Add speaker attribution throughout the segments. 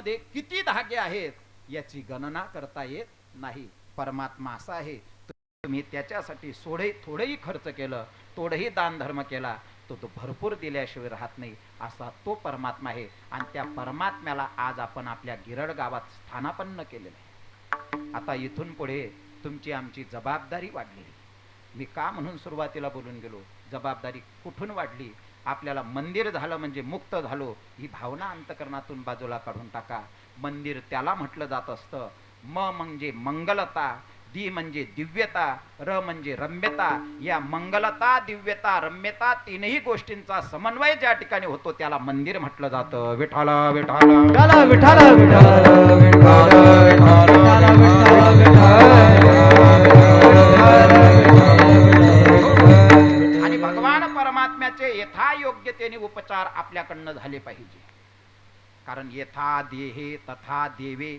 Speaker 1: मध्ये किती धागे आहेत याची गणना करता येत नाही. परमात्मा असा आहे. तुम्ही त्याच्यासाठी सोडे थोडंही खर्च केलं थोडंही दान धर्म केला तो तो भरपूर दिल्याशिवाय राहत नाही असा तो परमात्मा आहे. आणि त्या परमात्म्याला आज आपण आपल्या गिरड गावात स्थानापन्न केलेलं आहे. आता इथून पुढे तुमची आमची जबाबदारी वाढलेली मी का म्हणून सुरुवातीला बोलून गेलो? जबाबदारी कुठून वाढली? आपल्याला मंदिर झालं म्हणजे मुक्त झालो ही भावना अंतकरणातून बाजूला काढून टाका. मंदिर त्याला म्हटलं जात असतं. म म्हणजे मंगलता दि म्हणजे दिव्यता र म्हणजे रम्यता. या मंगलता दिव्यता रम्यता तीनही गोष्टींचा समन्वय ज्या ठिकाणी होतो त्याला मंदिर म्हटलं जातं. विठाला विठाला
Speaker 2: विठाला विठाला विठाला विठाला
Speaker 1: परमात्म्याचे यथा योग्यतेने उपचार आपल्याकडनं झाले पाहिजे. कारण यथा देहे तथा देवे.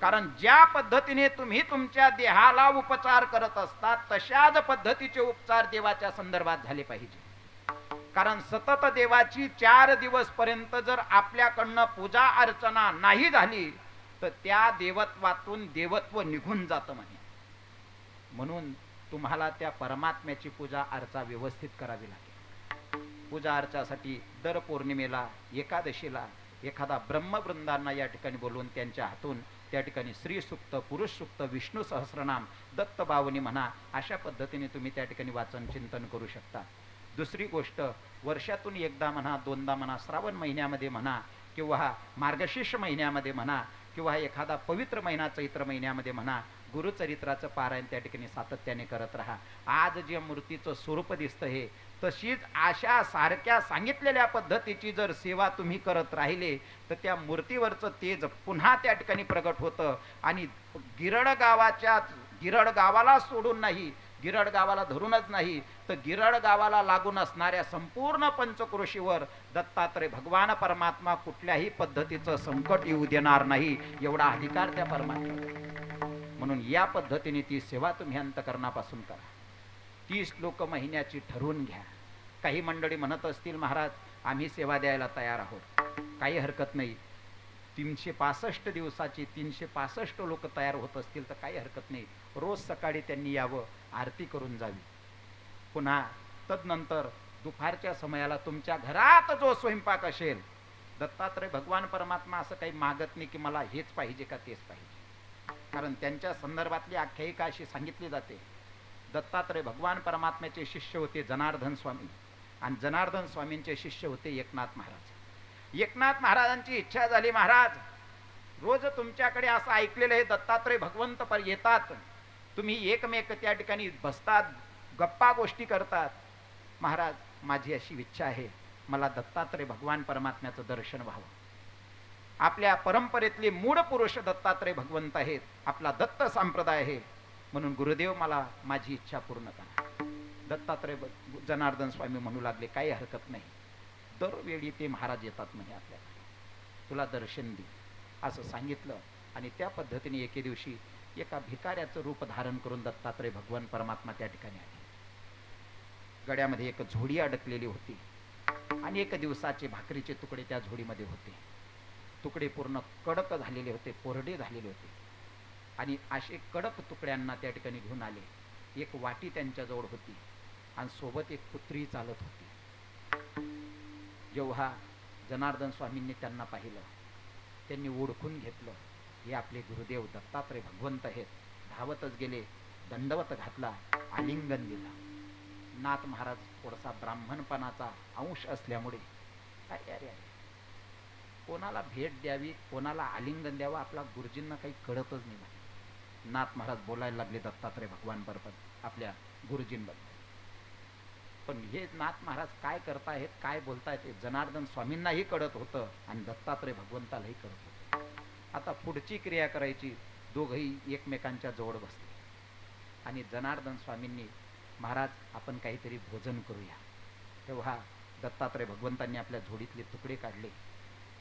Speaker 1: कारण ज्या पद्धतीने तुम्ही तुमच्या देहाला उपचार करत असता तशाच पद्धतीचे उपचार देवाच्या संदर्भात झाले पाहिजे. कारण सतत देवाची चार दिवस पर्यंत जर आपल्याकडनं पूजा अर्चना नाही झाली तर त्या देवत्वातून देवत्व निघून जातं म्हणे. म्हणून तुम्हाला त्या परमात्म्याची पूजा अर्चा व्यवस्थित करावी लागते. पूजा अर्चासाठी दर पौर्णिमेला एकादशीला एखादा ब्रह्मवृंदांना या ठिकाणी बोलवून त्यांच्या हातून त्या ठिकाणी स्त्री सुक्त पुरुष सुक्त विष्णू सहस्रनाम दत्त बावनी म्हणा अशा पद्धतीने तुम्ही त्या ठिकाणी वाचन चिंतन करू शकता. दुसरी गोष्ट वर्षातून एकदा म्हणा दोनदा म्हणा श्रावण महिन्यामध्ये म्हणा किंवा मार्गशीर्ष महिन्यामध्ये म्हणा किंवा एखादा पवित्र महिना चैत्र महिन्यामध्ये म्हणा गुरुचरित्राचं पारायण त्या ठिकाणी सातत्याने करत राहा. आज जे मूर्तीचं स्वरूप दिसतं हे तशीच अशा सारख्या सांगितलेल्या पद्धतीची जर सेवा तुम्ही करत राहिले तर त्या मूर्तीवरचं तेज पुन्हा त्या ठिकाणी प्रगट होतं. आणि गिरड गावाच्या गिरड गावाला सोडून नाही गिरड गावाला धरूनच नाही तर गिरड गावाला लागून असणाऱ्या संपूर्ण पंचक्रोशीवर दत्तात्रय भगवान परमात्मा कुठल्याही पद्धतीचं संकट येऊ देणार नाही एवढा अधिकार त्या परमात्मा म्हणून या पद्धतीने ती सेवा तुम्ही अंतकरणापासून करा. तीस लोक महिन्याची ठरवून घ्या. काही मंडळी म्हणत असतील महाराज आम्ही सेवा द्यायला तयार आहोत. काही हरकत नाही. तीनशे पासष्ट दिवसाची तीनशे पासष्ट लोक तयार होत असतील तर काही हरकत नाही. रोज सकाळी त्यांनी यावं आरती करून जावी. पुन्हा तदनंतर दुपारच्या समयाला तुमच्या घरात जो स्वयंपाक असेल दत्तात्रय भगवान परमात्मा असं काही मागत नाही की मला हेच पाहिजे का तेच पाहिजे. कारण त्यांच्या संदर्भातली आख्यायिका अशी सांगितली जाते. दत्तात्रय भगवान परमात्म्याचे शिष्य होते जनार्दन स्वामी. आणि जनार्दन स्वामींचे शिष्य होते एकनाथ महाराज. एकनाथ महाराजांची इच्छा झाली महाराज रोज तुमच्याकडे असं ऐकलेलं आहे दत्तात्रय भगवंत पर येतात. तुम्ही एकमेक त्या ठिकाणी बसतात गप्पा गोष्टी करतात. महाराज माझी अशी इच्छा आहे मला दत्तात्रय भगवान परमात्म्याचं दर्शन व्हावं. आपल्या परंपरेतले मूळ पुरुष दत्तात्रय भगवंत आहेत आपला दत्त संप्रदाय आहे म्हणून गुरुदेव मला माझी इच्छा पूर्ण करा. दत्तात्रय जनार्दन स्वामी म्हणू लागले काही हरकत नाही. दरवेळी ते महाराज येतात म्हणे आपल्या. तुला दर्शन दे असं सांगितलं. आणि त्या पद्धतीने एके दिवशी एका भिकाऱ्याचं रूप धारण करून दत्तात्रय भगवान परमात्मा त्या ठिकाणी आले. गड्यामध्ये एक झोडी अडकलेली होती. आणि एक दिवसाचे भाकरीचे तुकडे त्या झोडीमध्ये होते. तुकडे पूर्ण कडक झालेले होते कोरडे झालेले होते. आणि असे कडक तुकड्यांना त्या ठिकाणी घेऊन आले. एक वाटी त्यांच्याजवळ होती. आणि सोबत एक कुत्री चालत होती. जेव्हा जनार्दन स्वामींनी त्यांना पाहिलं त्यांनी ओळखून घेतलं हे आपले गुरुदेव दत्तात्रय भगवंत आहेत धावतच गेले दंडवत घातला आलिंगन दिला. नाथ महाराज थोडासा ब्राह्मणपणाचा अंश असल्यामुळे अरे अरे अरे कोणाला भेट द्यावी कोणाला आलिंगन द्यावं आपला गुरुजींना काही कळतच नाही. नाथ महाराज बोलायला लागले दत्तात्रय भगवान बरोबर आपल्या गुरुजींबद्दल. पण हे नाथ महाराज काय करतायत काय बोलतायत हे जनार्दन स्वामींनाही कळत होतं आणि दत्तात्रय भगवंतालाही कळत होतं. आता पुढची क्रिया करायची दोघंही एकमेकांच्या जवळ बसले. आणि जनार्दन स्वामींनी महाराज आपण काहीतरी भोजन करूया. तेव्हा दत्तात्रय भगवंतांनी आपल्या झोडीतले तुकडे काढले.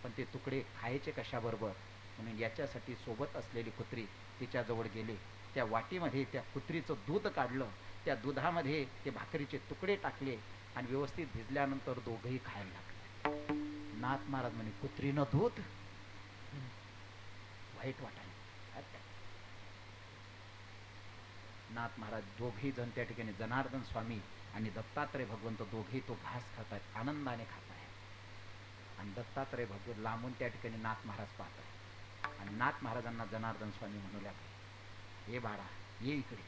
Speaker 1: पण ते तुकडे खायचे कशाबरोबर? म्हणून याच्यासाठी सोबत असलेली कुत्री तिच्याजवळ गेले. त्या वाटीमध्ये त्या कुत्रीचं दूध काढलं त्या दुधामध्ये ते भाकरीचे तुकडे टाकले आणि व्यवस्थित भिजल्यानंतर दोघही खायला लागले. नाथ महाराज म्हणे कुत्रीनं दूध? वाईट वाटायला नाथ महाराज दोघेही जण त्या ठिकाणी जनार्दन स्वामी आणि दत्तात्रय भगवंत दोघेही तो घास खात आहेत आनंदाने खात आहेत आणि दत्तात्रय भगवंत लांबून त्या ठिकाणी नाथ महाराज पाहत आहेत आणि नाथ महाराजांना जनार्दन स्वामी म्हणू लागले हे बाळा ये इकडे.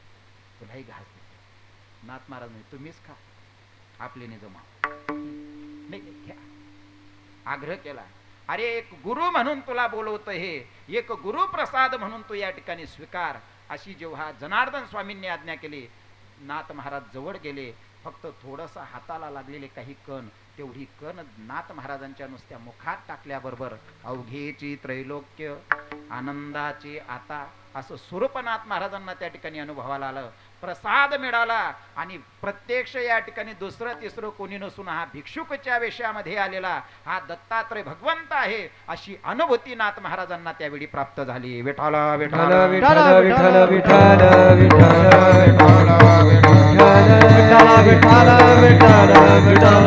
Speaker 1: तुलाही घास दे. नाथ महाराज म्हणजे तुम्हीच खा आपले जमा नाही घ्या. आग्रह केला अरे एक गुरु म्हणून तुला बोलवतं हे एक गुरु प्रसाद म्हणून तू या ठिकाणी स्वीकार. अशी जेव्हा जनार्दन स्वामींनी आज्ञा केली नाथ महाराज जवळ गेले फक्त थोडंसं हाताला लागलेले काही कण तेवढी कण नाथ महाराजांच्या नुसत्या मुखात टाकल्याबरोबर अवघेची त्रैलोक्य आनंदाची आता असं स्वरूपनाथ महाराजांना त्या ठिकाणी अनुभवाला आलं. प्रसाद मिळाला आणि प्रत्यक्ष या ठिकाणी दुसरं तिसरं कोणी नसून हा भिक्षुकच्या वेशामध्ये आलेला हा दत्तात्रय भगवंत आहे अशी अनुभूती नाथ महाराजांना त्यावेळी प्राप्त झाली विठाला विठाला
Speaker 2: विठ्ठल विठ्ठल विठ्ठल विठ्ठल विठ्ठल विठ्ठल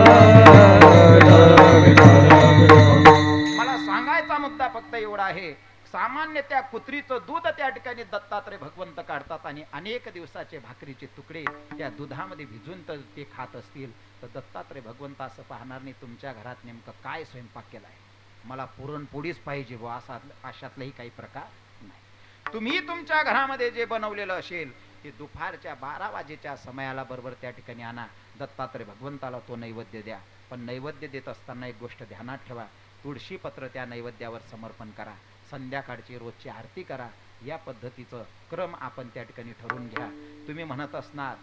Speaker 1: मला सांगायचा मुद्दा फक्त एवढा आहे सामान्य त्या कुत्रीचं दूध त्या ठिकाणी दत्तात्रय भगवंत काढतात आणि अनेक दिवसाचे भाकरीचे तुकडे त्या दुधामध्ये भिजून तर ते खात असतील. तर दत्तात्रय भगवंत असं पाहणार नाही तुमच्या घरात नेमकं काय स्वयंपाक केला आहे मला पुरणपोळीच पाहिजे व असा अशातलाही काही प्रकार नाही. तुम्ही तुमच्या घरामध्ये जे बनवलेलं असेल ते दुपारच्या बारा वाजेच्या समयाला बरोबर त्या ठिकाणी आणा. दत्तात्रय भगवंताला तो नैवेद्य द्या. पण नैवेद्य देत असताना एक गोष्ट ध्यानात ठेवा. तुळशी पत्र त्या नैवेद्यावर समर्पण करा. संध्याकाळची रोजची आरती करा. या पद्धतीचं क्रम आपण त्या ठिकाणी ठरवून घ्या. तुम्ही म्हणत असणार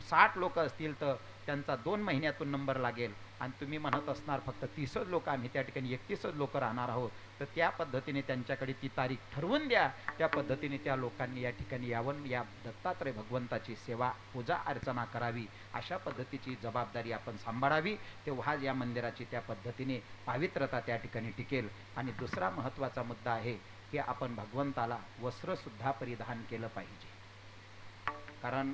Speaker 1: साठ लोक असतील तर त्यांचा दोन महिन्यातून नंबर लागेल. आणि तुम्ही म्हणत असणार फक्त तीसच लोक आम्ही त्या ठिकाणी एकतीसच लोक राहणार आहोत. तर त्या पद्धतीने त्यांच्याकडे ती तारीख ठरवून द्या. त्या पद्धतीने त्या लोकांनी या ठिकाणी यावं. या दत्तात्रय भगवंताची सेवा पूजा अर्चना करावी. अशा पद्धतीची जबाबदारी आपण सांभाळावी. तेव्हा या मंदिराची त्या पद्धतीने पावित्रता त्या ठिकाणी टिकेल. आणि दुसरा महत्त्वाचा मुद्दा आहे की आपण भगवंताला वस्त्रसुद्धा परिधान केलं पाहिजे. कारण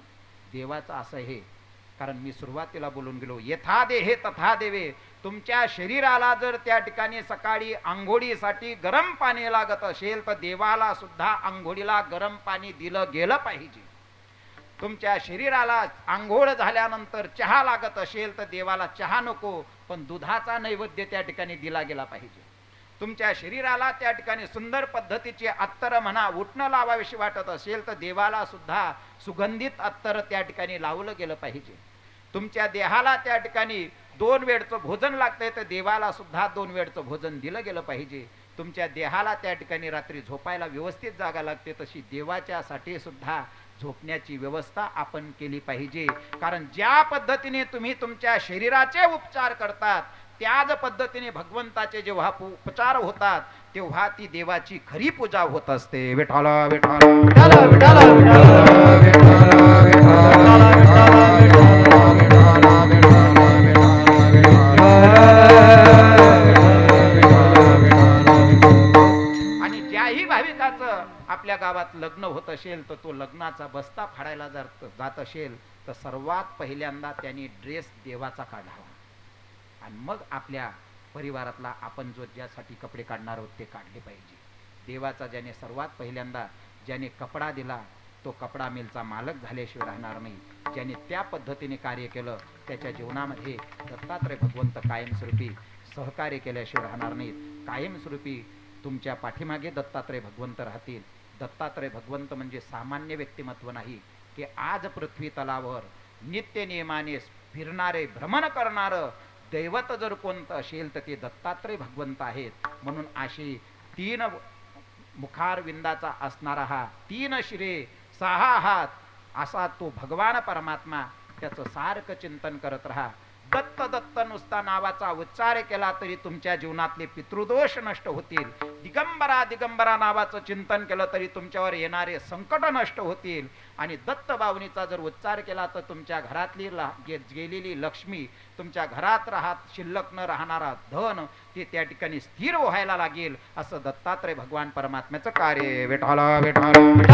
Speaker 1: देवाचं असं हे कारण मी सुरुवातीला बोलून गेलो यथा देहे तथा देवे तुमच्या शरीराला जर त्या ठिकाणी सकाळी आंघोळीसाठी गरम पाणी लागत असेल तर देवाला सुद्धा आंघोळीला गरम पाणी दिलं गेलं पाहिजे. तुमच्या शरीराला आंघोळ झाल्यानंतर चहा लागत असेल तर देवाला चहा नको पण दुधाचा नैवेद्य त्या ठिकाणी दिला गेला पाहिजे. तुमच्या शरीराला त्या ठिकाणी सुंदर पद्धतीचे अत्तर म्हणा उठणं लावाविषयी वाटत असेल तर देवाला सुद्धा सुगंधित अत्तर त्या ठिकाणी लावलं गेलं पाहिजे. तुमच्या देहाला त्या ठिकाणी दोन वेळचं भोजन लागतंय तर देवाला सुद्धा दोन वेळचं भोजन दिलं गेलं पाहिजे तुमच्या देहाला त्या ठिकाणी रात्री झोपायला व्यवस्थित जागा लागते तशी देवाच्यासाठी सुद्धा झोपण्याची व्यवस्था आपण केली पाहिजे कारण ज्या पद्धतीने तुम्ही तुमच्या शरीराचे उपचार करतात त्याच पद्धतीने भगवंताचे जेव्हा उपचार होतात तेव्हा ती देवाची खरी पूजा होत असते विठाला विठाला विठाला विठाला विठाला गावात लग्न होत असेल तर तो लग्नाचा बस्ता फाडायला जर जात असेल तर सर्वात पहिल्यांदा त्यांनी ड्रेस देवाचा काढावा. आणि मग आपल्या परिवारातला आपण जो ज्यासाठी कपडे काढणार आहोत ते काढले पाहिजे. देवाचा ज्याने सर्वात पहिल्यांदा ज्याने कपडा दिला तो कपडा मिलचा मालक झाल्याशिवाय राहणार नाही. ज्याने त्या पद्धतीने कार्य केलं त्याच्या जीवनामध्ये दत्तात्रय भगवंत कायमस्वरूपी सहकार्य केल्याशिवाय राहणार नाहीत. कायमस्वरूपी तुमच्या पाठीमागे दत्तात्रय भगवंत राहतील. दत्तात्रय भगवंत म्हणजे सामान्य व्यक्तिमत्व नाही की आज पृथ्वी तलावर नित्य नियमाने फिरणारे भ्रमण करणारं दैवत जर कोणतं असेल तर ते दत्तात्रय भगवंत आहेत. म्हणून अशी तीन मुखार विंदाचा असणारा हा तीन शिरे सहा हात असा तो भगवान परमात्मा त्याचं सारखं चिंतन करत राहा. दत्त दत्त नुसता नावाचा उच्चार केला तरी तुमच्या जीवनातले पितृदोष नष्ट होतील. दिगंबरा दिगंबरा नावाचं चिंतन केलं तरी तुमच्यावर येणारे संकट नष्ट होतील. आणि दत्त बावनीचा जर उच्चार केला तर तुमच्या घरातली गे- गेलेली लक्ष्मी तुमच्या घरात राहत शिल्लक न राहणारा धन ते त्या ठिकाणी स्थिर व्हायला लागेल असं दत्तात्रय भगवान परमात्म्याचं कार्य विठाला विठाला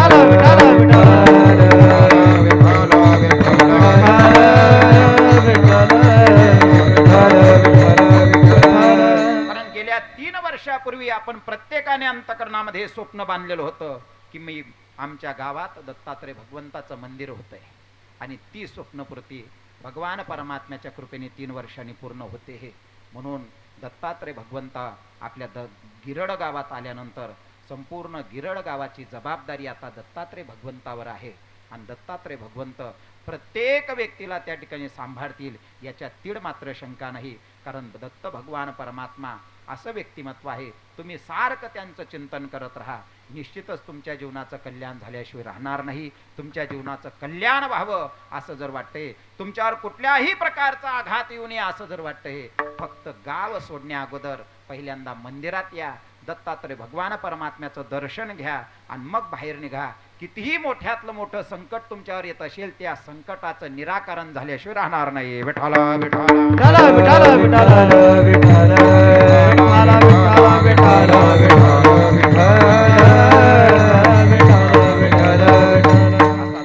Speaker 1: गेल्या तीन वर्षापूर्वी आपण प्रत्येकाने अंतकरणामध्ये स्वप्न बांधलेलं होतं की मी आमच्या गावात दत्तात्रय भगवंताचं मंदिर होतंय. आणि ती स्वप्नपूर्ती भगवान परमात्म्याच्या कृपेने तीन वर्षांनी पूर्ण होते हे. म्हणून दत्तात्रय भगवंता आपल्या द गिरड गावात आल्यानंतर संपूर्ण गिरड गावाची जबाबदारी आता दत्तात्रय भगवंतावर आहे. आणि दत्तात्रय भगवंत प्रत्येक व्यक्तीला त्या ठिकाणी सांभाळतील याच्या तीड मात्र शंका नाही. कारण दत्त भगवान परमात्मा असं व्यक्तिमत्व आहे. तुम्ही सारखं त्यांचं चिंतन करत राहा. निश्चितच तुमच्या जीवनाचं कल्याण झाल्याशिवाय राहणार नाही. तुमच्या जीवनाचं कल्याण व्हावं असं जर वाटतंय तुमच्यावर कुठल्याही प्रकारचा आघात येऊ नये असं जर वाटतंय फक्त गाव सोडण्या अगोदर पहिल्यांदा मंदिरात या. दत्तात्रय भगवान परमात्म्याचं दर्शन घ्या आणि मग बाहेर निघा. कितीही मोठ्यातलं मोठं संकट तुमच्यावर येत असेल त्या संकटाचं निराकरण झाल्याशिवाय राहणार नाही. विठाला विठाला
Speaker 2: विठाला विठाला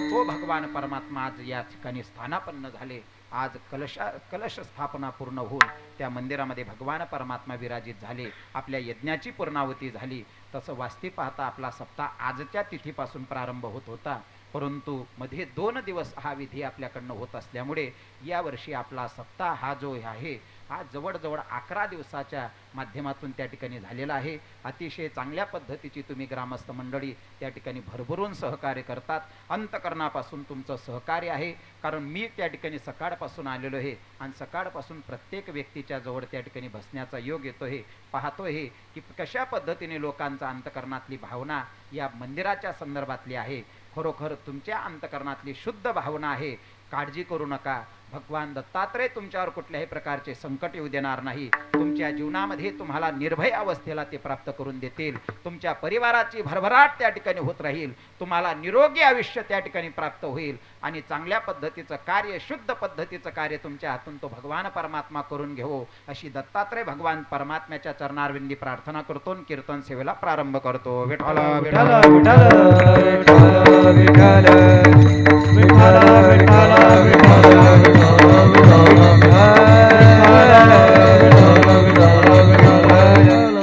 Speaker 1: तो भगवान परमात्मा आज या ठिकाणी स्थानापन्न झाले. आज कलशा कलश स्थापना पूर्ण होऊन त्या मंदिरामध्ये भगवान परमात्मा विराजित झाले. आपल्या यज्ञाची पूर्णावती झाली. तसं वास्ती पाहता आपला सप्ताह आजच्या तिथीपासून प्रारंभ होत होता. परंतु मध्ये दोन दिवस हा विधी आपल्याकडनं होत असल्यामुळे यावर्षी आपला सप्ताह हा जो आहे हा जवळजवळ अकरा दिवसाच्या माध्यमातून त्या ठिकाणी झालेला आहे. अतिशय चांगल्या पद्धतीची तुम्ही ग्रामस्थ मंडळी त्या ठिकाणी भरभरून सहकार्य करतात. अंतकरणापासून तुमचं सहकार्य आहे. कारण मी त्या ठिकाणी सकाळपासून आलेलो आहे आणि सकाळपासून प्रत्येक व्यक्तीच्या जवळ त्या ठिकाणी बसण्याचा योग येतो हे पाहतो हे की कशा पद्धतीने लोकांचा अंतकरणातली भावना या मंदिराच्या संदर्भातली आहे. खरोखर तुमच्या अंतकरणातली शुद्ध भावना आहे. काळजी करू नका. भगवान दत्तात्रय तुमच्यावर कुठल्याही प्रकारचे संकट येऊ देणार नाही. तुमच्या जीवनामध्ये तुम्हाला निर्भय अवस्थेला ते प्राप्त करून देतील. तुमच्या परिवाराची भरभराट त्या ठिकाणी होत राहील. तुम्हाला निरोगी आयुष्य त्या ठिकाणी प्राप्त होईल. आणि चांगल्या पद्धतीचं कार्य शुद्ध पद्धतीचं कार्य तुमच्या हातून तो भगवान परमात्मा करून घेवो. अशी दत्तात्रय भगवान परमात्म्याच्या चरणारविंदी प्रार्थना करतो कीर्तन सेवेला प्रारंभ करतो. विठाला
Speaker 2: विठाला
Speaker 1: विठाला
Speaker 2: विठाला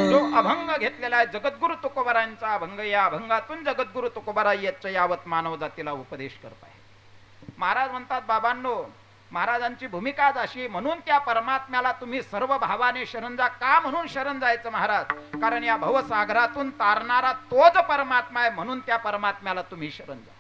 Speaker 1: जो अभंग घेतलेला आहे जगद्गुरु तुकोबारांचा अभंग या अभंगातून जगद्गुरु तुकोबारा याच्या यावत मानव जातीला उपदेश करत आहे. महाराज म्हणतात बाबांनो महाराजांची भूमिकाच अशी म्हणून त्या परमात्म्याला तुम्ही सर्व भावाने शरण जा. का म्हणून शरण जायचं महाराज? कारण या भवसागरातून तारणारा तोच परमात्मा आहे म्हणून त्या परमात्म्याला तुम्ही शरण जा.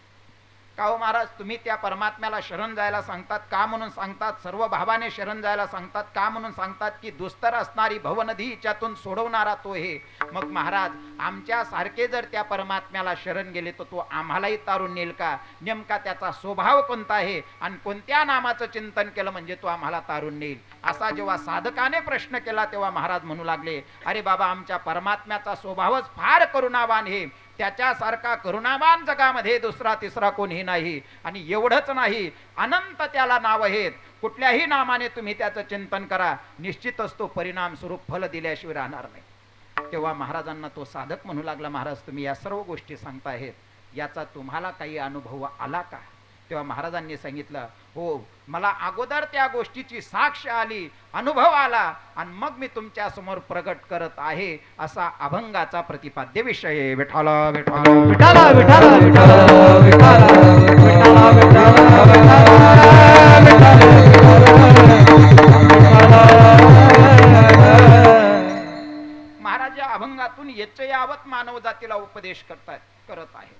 Speaker 1: का महाराज तुम्ही त्या परमात्म्याला शरण जायला सांगतात का म्हणून सांगतात? सर्व भावाने शरण जायला सांगतात का म्हणून सांगतात? की दुस्तर असणारी भवनदी हिच्यातून सोडवणारा तो हे. मग महाराज आमच्या सारखे जर त्या परमात्म्याला शरण गेले तर तो आम्हालाही तारून नेल का? नेमका त्याचा स्वभाव कोणता आहे? आणि कोणत्या नामाचं चिंतन केलं म्हणजे तो आम्हाला तारून नेईल? असा जेव्हा साधकाने प्रश्न केला तेव्हा महाराज म्हणू लागले अरे बाबा आमच्या परमात्म्याचा स्वभावच फार करुणावान हे त्याच्यासारखा करुणावान जगामध्ये दुसरा तिसरा कोणी नाही. आणि एवढंच नाही अनंत त्याला नाव आहेत. कुठल्याही नामाने तुम्ही त्याचं चिंतन करा. निश्चितच तो परिणाम स्वरूप फल दिल्याशिवाय राहणार नाही. तेव्हा महाराजांना तो साधक म्हणू लागला महाराज तुम्ही या सर्व गोष्टी सांगताहेत. याचा तुम्हाला काही अनुभव आला का? तेव्हा महाराजांनी सांगितलं हो मला अगोदर त्या गोष्टीची साक्ष आली अनुभव आला आणि मग मी तुमच्यासमोर प्रगट करत आहे असा अभंगाचा प्रतिपाद्य विषय विठाला विठाला
Speaker 2: विठाला विठाला विठाला विठाला
Speaker 1: महाराज या अभंगातून येच यावत मानव जातीला उपदेश करतात करत आहे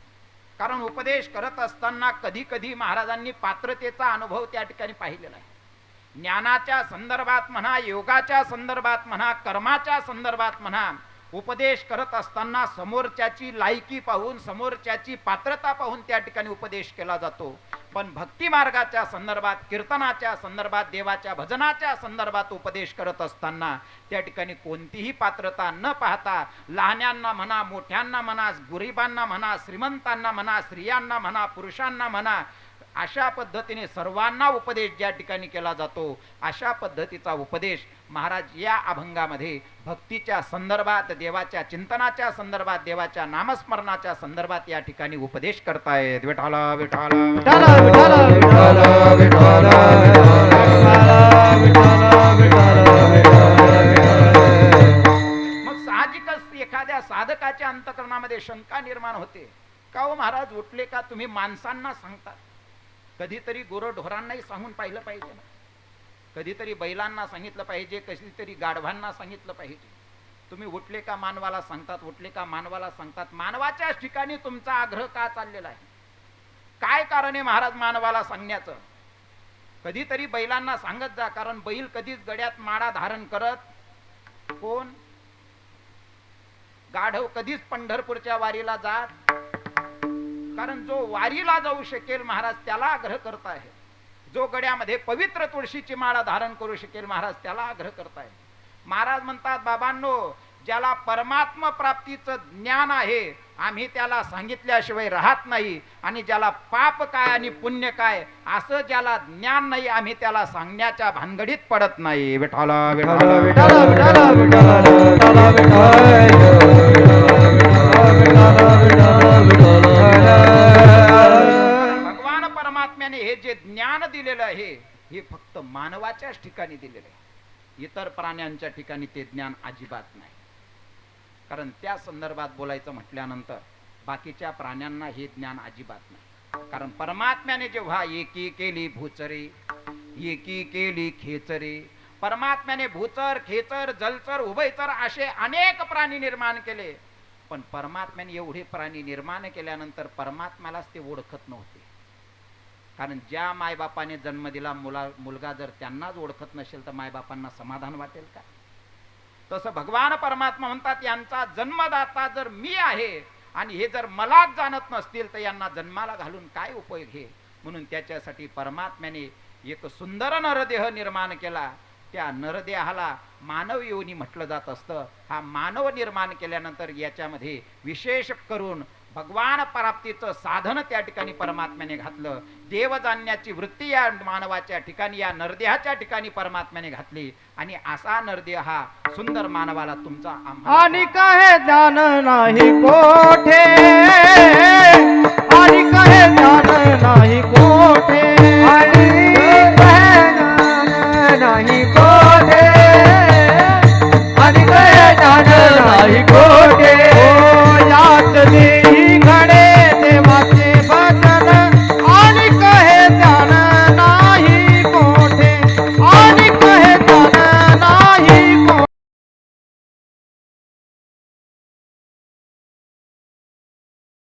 Speaker 1: कारण उपदेश करत असताना कधी कधी महाराजांनी पात्रतेचा अनुभव त्या ठिकाणी पाहिलेला आहे. ज्ञानाच्या संदर्भात म्हणा योगाच्या संदर्भात म्हणा कर्माच्या संदर्भात म्हणा उपदेश करत असताना समोरच्याची लायकी पाहून समोरच्याची पात्रता पाहून त्या ठिकाणी उपदेश केला जातो. पण भक्ती मार्गाच्या संदर्भात कीर्तनाच्या संदर्भात देवाच्या भजनाच्या संदर्भात उपदेश करत असताना त्या ठिकाणी कोणतीही पात्रता न पाहता लहान्यांना म्हणा मोठ्यांना म्हणा गरिबांना म्हणा श्रीमंतांना म्हणा स्त्रियांना म्हणा पुरुषांना म्हणा अशा पद्धतीने सर्वांना उपदेश ज्या ठिकाणी केला जातो अशा पद्धतीचा उपदेश महाराज या अभंगामध्ये भक्तीच्या संदर्भात देवाच्या चिंतनाच्या संदर्भात देवाच्या नामस्मरणाच्या संदर्भात या ठिकाणी उपदेश करतायत. विठाला मग साहजिकच एखाद्या साधकाच्या अंतकरणामध्ये शंका निर्माण होते. का हो महाराज उठले का? तुम्ही माणसांना सांगतात कधीतरी गुरढोरांनाही सांगून पाहिलं पाहिजे. ना कधीतरी बैलांना सांगितलं पाहिजे कधीतरी गाढवांना सांगितलं पाहिजे. तुम्ही उठले का मानवाला सांगतात उठले का मानवाला सांगतात? मानवाच्याच ठिकाणी तुमचा आग्रह का चाललेला आहे? काय कारण आहे महाराज मानवाला सांगण्याचं? कधीतरी बैलांना सांगत जा कारण बैल कधीच गड्यात माडा धारण करत कोण? गाढव कधीच पंढरपूरच्या वारीला जात कारण जो वारीला जाऊ शकेल महाराज त्याला आग्रह आहे जो गड्यामध्ये पवित्र तुळशीची माळा धारण करू शकेल महाराज त्याला आग्रह आहे महाराज म्हणतात बाबांनो ज्याला परमात्म प्राप्तीचं ज्ञान आहे आम्ही त्याला सांगितल्याशिवाय राहत नाही आणि ज्याला पाप काय आणि पुण्य काय असं ज्याला ज्ञान नाही आम्ही त्याला सांगण्याच्या भानगडीत पडत नाही विठाला
Speaker 2: विठाला
Speaker 1: विठाला
Speaker 2: विठाला विठाला विठाला विठाला
Speaker 1: भगवान परमात्म्याने हे जे ज्ञान दिलेलं आहे हे फक्त मानवाच्याच ठिकाणी दिलेलं आहे. इतर प्राण्यांच्या ठिकाणी ते ज्ञान अजिबात नाही. कारण त्या संदर्भात बोलायचं म्हटल्यानंतर बाकीच्या प्राण्यांना हे ज्ञान अजिबात नाही. कारण परमात्म्याने जेव्हा एकी केली भूचरे एकी केली खेचरे परमात्म्याने भूचर खेचर जलचर उभयचर असे अनेक प्राणी निर्माण केले पण परमात्म्याने एवढे प्राणी निर्माण केल्यानंतर परमात्म्यालाच ते ओळखत नव्हते. कारण ज्या मायबापाने जन्म दिला मुला मुलगा जर त्यांनाच ओळखत नसेल तर मायबापांना समाधान वाटेल का? तसं भगवान परमात्मा म्हणतात यांचा जन्मदाता जर मी आहे आणि हे जर मलाच जाणत नसतील तर यांना जन्माला घालून काय उपयोग हे? म्हणून त्याच्यासाठी परमात्म्याने एक सुंदर नरदेह निर्माण केला. त्या नरदेहाला मानव योनी म्हटलं जात असतं. हा मानव निर्माण केल्यानंतर याच्यामध्ये विशेष करून भगवान प्राप्तीचं साधन त्या ठिकाणी परमात्म्याने घातलं. देव जाणण्याची वृत्ती या मानवाच्या ठिकाणी या नरदेहाच्या ठिकाणी परमात्म्याने घातली. आणि असा नरदेह हा सुंदर मानवाला तुमचा
Speaker 2: आणि काय ज्ञान नाही कोठे? आणि काय ज्ञान नाही नाही खोटे यातली